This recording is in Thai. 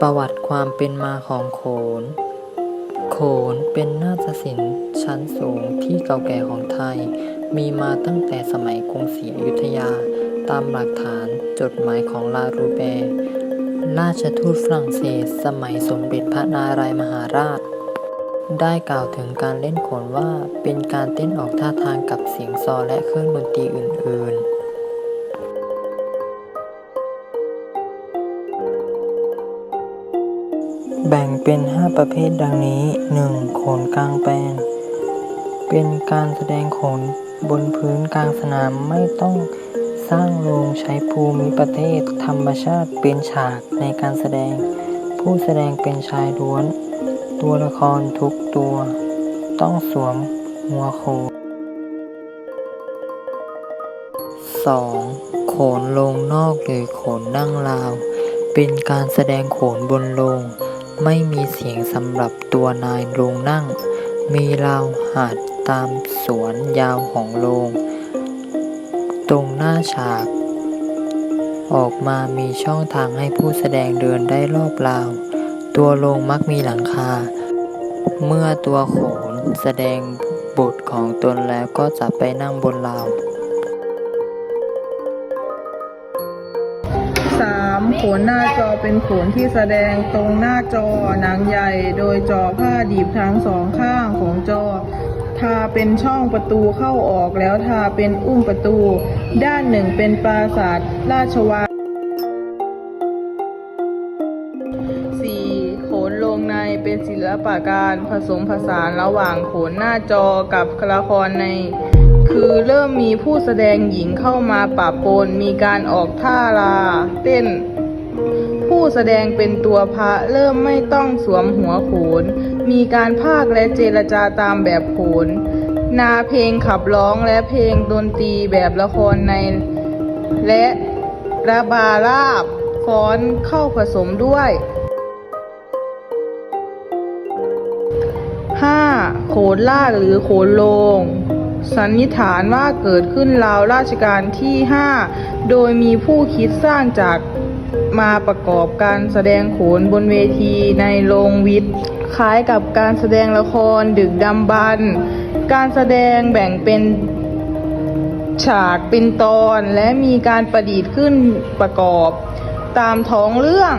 ประวัติความเป็นมาของโขน โขนเป็นนาฏศิลป์ชั้นสูงที่เก่าแก่ของไทย มีมาตั้งแต่สมัยกรุงศรีอยุธยา ตามหลักฐานจดหมายของลารูแบร์ราชทูตฝรั่งเศสสมัยสมเด็จพระนารายมหาราช ได้กล่าวถึงการเล่นโขนว่าเป็นการเต้นออกท่าทางกับเสียงซอและเครื่องดนตรีอื่น ๆ แบ่งเป็น 5 ประเภทดังนี้ 1. โขนกลางแปลง เป็นการแสดงโขนบนพื้นกลางสนามไม่ต้องสร้างโรงใช้ภูมิประเทศธรรมชาติเป็นฉากในการแสดง ผู้แสดงเป็นชายล้วน ตัวละครทุกตัว ต้องสวมหัวโขน 2. โขนลงนอกหรือโขนนั่งราว เป็นการแสดงโขนบนโลง ไม่มีเสียงสำหรับตัวนายโรงนั่ง มีราวหาดตามสวนยาวของโรง ตรงหน้าฉาก ออกมามีช่องทางให้ผู้แสดงเดินได้รอบราว ตัวโรงมักมีหลังคา เมื่อตัวโขนแสดงบทของตนแล้วก็จะไปนั่งบนราว โขนหน้าจอเป็นโขนที่แสดงตรงหน้าจอหนังใหญ่ โดยจอผ้าดีบทั้งสองข้างของจอ ทาเป็นช่องประตูเข้าออกแล้วทาเป็นอุ้มประตู ด้านหนึ่งเป็นปราสาทราชวัง 4. โขนลงในเป็นศิลปะการผสมผสานระหว่างโขนหน้าจอกับละครในคือเริ่มมีผู้แสดงหญิงเข้ามาปะปน มีการออกท่าลาเต้น ผู้แสดงเป็นตัวพระเริ่มไม่ต้องสวมหัวโขน มีการพากย์และเจรจาตามแบบโขน นาเพลงขับร้องและเพลงดนตรีแบบละครใน และระบาราบฟ้อนเข้าผสมด้วย 5. โขนลากหรือโขนโลง สันนิษฐานว่าเกิดขึ้นราวราชการที่ 5 โดยมีผู้คิดสร้างจาก มาประกอบการแสดงโขนบนเวทีในโรงวิทย์ คล้ายกับการแสดงละครดึกดำบรรการแสดงแบ่งเป็นฉากเป็นตอนและมีการประดิษฐ์ขึ้นประกอบตามท้องเรื่อง